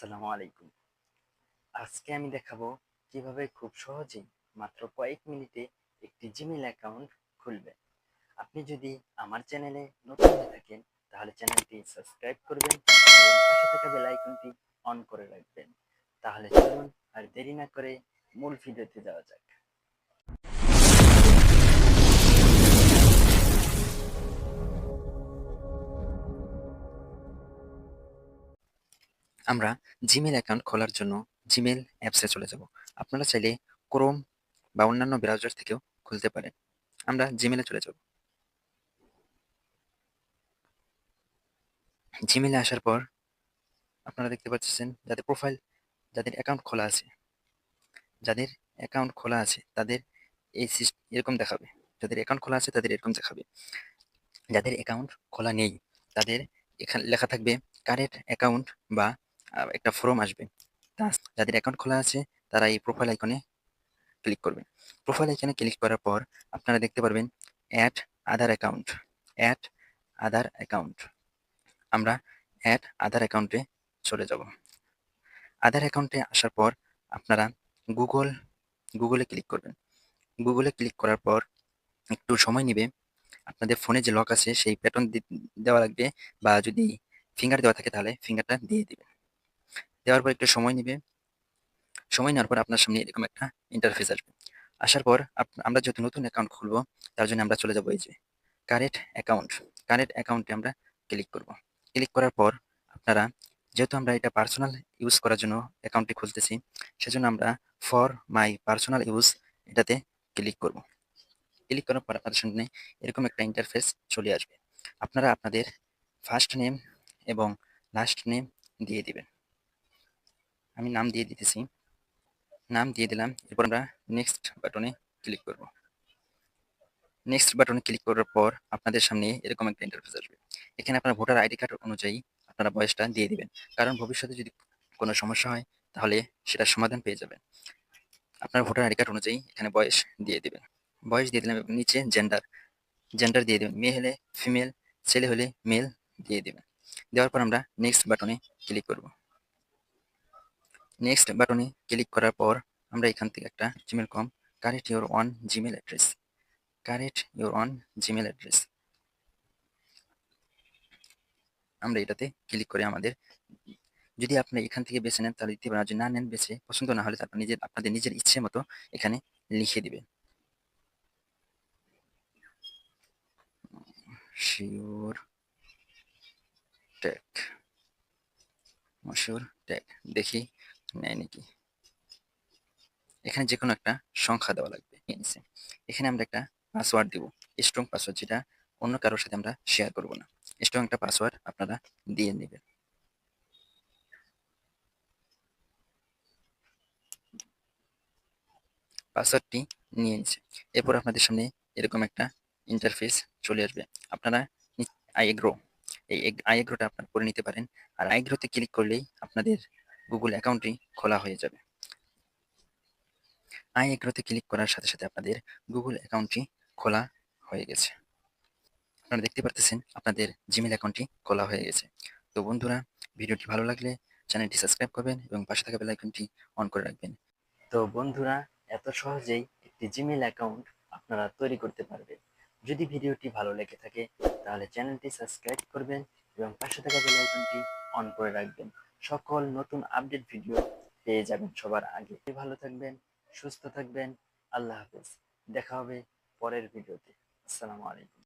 আসসালামু আলাইকুম। আজকে আমি দেখাবো কীভাবে খুব সহজেই মাত্র কয়েক মিনিটে একটি জিমেল অ্যাকাউন্ট খুলবেন। আপনি যদি আমার চ্যানেলে নতুন হয়ে থাকেন, তাহলে চ্যানেলটি সাবস্ক্রাইব করবেন এবং পাশে থাকা বেল আইকনটি অন করে রাখবেন। তাহলে চলুন আর দেরি না করে মূল ভিডিওতে যাওয়া যাক। আমরা জিমেল অ্যাকাউন্ট খোলার জন্য জিমেল অ্যাপসে চলে যাব। আপনারা চাইলে ক্রোম বা অন্যান্য ব্রাউজার থেকেও খুলতে পারেন। আমরা জিমেলে চলে যাব। জিমেলে আসার পর আপনারা দেখতে পাচ্ছেন যাদের প্রোফাইল যাদের অ্যাকাউন্ট খোলা আছে, যাদের অ্যাকাউন্ট খোলা আছে তাদের এই সিস- এরকম দেখাবে। যাদের অ্যাকাউন্ট খোলা আছে তাদের এরকম দেখাবে। যাদের অ্যাকাউন্ট খোলা নেই তাদের এখানে লেখা থাকবে কারেন্ট অ্যাকাউন্ট বা একটা ফর্ম আসবে। যাদের অ্যাকাউন্ট খোলা আছে তারা এই প্রোফাইল আইকনে ক্লিক করবেন। প্রোফাইল আইকনে ক্লিক করার পর আপনারা দেখতে পারবেন add Aadhaar account add Aadhaar account আমরা অ্যাড আধার অ্যাকাউন্টে চলে যাব। আধার অ্যাকাউন্টে আসার পর আপনারা গুগল গুগলে ক্লিক করবেন। গুগলে ক্লিক করার পর একটু সময় নেবে। আপনাদের ফোনে যে লক আছে সেই প্যাটার্ন দেওয়া লাগবে বা যদি ফিঙ্গার দেওয়া থাকে তাহলে ফিঙ্গারটা দিয়ে দিবেন। দেওয়ার পর একটু সময় নেবে। সময় নেওয়ার পর আপনার সামনে এরকম একটা ইন্টারফেস আসবে। আসার পর আমরা যেহেতু নতুন অ্যাকাউন্ট খুলবো, তার জন্য আমরা চলে যাব এই যে কারেন্ট অ্যাকাউন্ট কারেন্ট অ্যাকাউন্টে আমরা ক্লিক করব। ক্লিক করার পর আপনারা, যেহেতু আমরা এটা পার্সোনাল ইউজ করার জন্য অ্যাকাউন্টটি খুলতেছি, সেজন্য আমরা ফর মাই পার্সোনাল ইউজ এটাতে ক্লিক করব। ক্লিক করার পর আপনাদের সামনে এরকম একটা ইন্টারফেস চলে আসবে। আপনারা আপনাদের ফার্স্ট নেম এবং লাস্ট নেম দিয়ে দিবেন। আমি নাম দিয়ে দিতেছি। নাম দিয়ে দিলাম, এরপর আমরা নেক্সট বাটনে ক্লিক করব। নেক্সট বাটনে ক্লিক করার পর আপনাদের সামনে এরকম একটা ইন্টারফেস আসবে। এখানে আপনার ভোটার আইডি কার্ড অনুযায়ী আপনারা বয়সটা দিয়ে দিবেন। কারণ ভবিষ্যতে যদি কোনো সমস্যা হয়, তাহলে সেটার সমাধান পেয়ে যাবেন। আপনার ভোটার আইডি কার্ড অনুযায়ী এখানে বয়স দিয়ে দিবেন। বয়স দিয়ে দিলাম নিচে জেন্ডার জেন্ডার দিয়ে দেবেন। মেয়ে হলে ফিমেল ছেলে হলে মেল দিয়ে দিবেন। দেওয়ার পর আমরা নেক্সট বাটনে ক্লিক করব। নেক্সট বাটনে ক্লিক করার পর আমরা এখান থেকে একটা Gmail com correct your one Gmail address correct your one Gmail address আমরা এটাতে ক্লিক করে আমাদের, যদি আপনি এখান থেকে বেছে নেন তাহলে দিতে পারেন যদি না নেন বেছে, পছন্দ না হলে তারপর নিজের, আপনাদের নিজের ইচ্ছে মতো এখানে লিখে দিবেন। শিওর মশিউর টেক দেখি নেয় নাকি এখানে যে কোনো একটা সংখ্যা দেওয়া লাগবে। এখানে আমরা একটা পাসওয়ার্ড দিব স্ট্রং পাসওয়ার্ড যেটা অন্য কারোর সাথে আমরা শেয়ার করব না। স্ট্রং একটা পাসওয়ার্ড আপনারা দিয়ে নেবেন। পাসওয়ার্ডটি নিয়ে নিছে। এরপর আপনাদের সামনে এরকম একটা ইন্টারফেস চলে আসবে। আপনারা আইগ্রো, এই আইগ্রোটা আপনারা করে নিতে পারেন। আর আইগ্রোতে ক্লিক করলেই আপনাদের গুগল অ্যাকাউন্টটি খোলা হয়ে যাবে। আই এগ্রোতে ক্লিক করার সাথে সাথে আপনাদের গুগল অ্যাকাউন্টটি খোলা হয়ে গেছে। আপনারা দেখতে পারতেছেন আপনাদের জিমেল অ্যাকাউন্টটি খোলা হয়ে গেছে। তো বন্ধুরা, ভিডিওটি ভালো লাগলে চ্যানেলটি সাবস্ক্রাইব করবেন এবং পাশে থাকা বেল আইকনটি অন করে রাখবেন। তো বন্ধুরা, এত সহজেই একটি জিমেল অ্যাকাউন্ট আপনারা তৈরি করতে পারবেন। যদি ভিডিওটি ভালো লেগে থাকে, তাহলে চ্যানেলটি সাবস্ক্রাইব করবেন এবং পাশে থাকা আইকনটি অন করে রাখবেন। সকল নতুন আপডেট ভিডিও পেয়ে যাবেন সবার আগে। ভালো থাকবেন, সুস্থ থাকবেন। আল্লাহ হাফেজ। দেখা হবে পরের ভিডিওতে আসসালামু আলাইকুম।